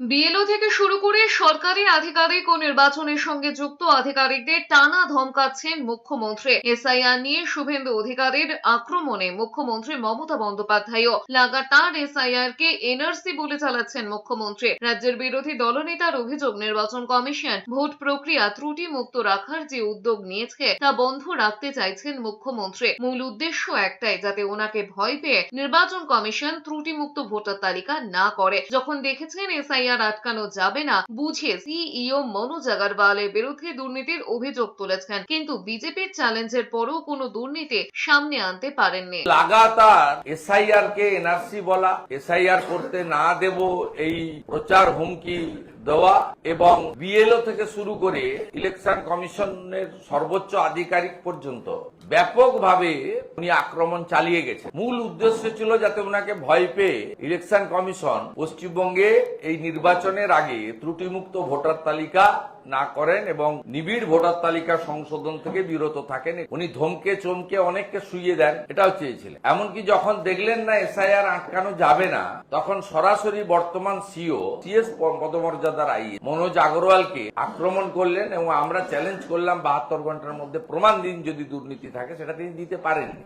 BLO থেকে শুরু করে সরকারি আধিকারিক ও নির্বাচনের সঙ্গে যুক্ত আধিকারিকদের টানা ধমকাচ্ছেন মুখ্যমন্ত্রী। এসআইআর নিয়ে শুভেন্দু অধিকারীর আক্রমণে মুখ্যমন্ত্রী মমতা বন্দ্যোপাধ্যায়ও লাগাতার এসআইআর কে এনআরসি বলে চালাচ্ছেন মুখ্যমন্ত্রী। রাজ্যের বিরোধী দলনেতার অভিযোগ, নির্বাচন কমিশন ভোট প্রক্রিয়া ত্রুটি মুক্ত রাখার যে উদ্যোগ নিয়েছে তা বন্ধ রাখতে চাইছেন মুখ্যমন্ত্রী। মূল উদ্দেশ্য একটাই, যাতে ওনাকে ভয় পেয়ে নির্বাচন কমিশন ত্রুটিমুক্ত ভোটার তালিকা না করে। যখন দেখেছেন এসআইআর আটকানো যাবে না, বুঝে সিইও মনোজ আগারওয়ালের বিরুদ্ধে দুর্নীতির অভিযোগ তুলেছেন। কিন্তু বিজেপির চ্যালেঞ্জের পরও কোনো দুর্নীতি সামনে আনতে পারেননি। লাগাতার এসআইআর কে এনআরসি বলা, এসআইআর করতে না দেব এই প্রচার হুমকি দেওয়া এবং বিএলও থেকে শুরু করে ইলেকশন কমিশনের সর্বোচ্চ আধিকারিক পর্যন্ত ব্যাপকভাবে উনি আক্রমণ চালিয়ে গেছে মূল উদ্দেশ্য ছিল যাতে ওনাকে ভয় পেয়ে ইলেকশন কমিশন পশ্চিমবঙ্গে এই নির্বাচনের আগে ত্রুটিমুক্ত ভোটার তালিকা না করেন এবং নিবিড় ভোটার তালিকা সংশোধন থেকে বিরত থাকেন। উনি ধমকে, চমকে অনেককে শুইয়ে দেন, এটাও চেয়েছিলেন। এমনকি যখন দেখলেন না এসআইআর আটকানো যাবে না, তখন সরাসরি বর্তমান সিও সিএস পদমর্যাদার আই মনোজ আগরওয়ালকে আক্রমণ করলেন এবং আমরা চ্যালেঞ্জ করলাম বাহাত্তর ঘণ্টার মধ্যে প্রমাণ দিন যদি দুর্নীতি থাকে, সেটা তিনি দিতে পারেননি।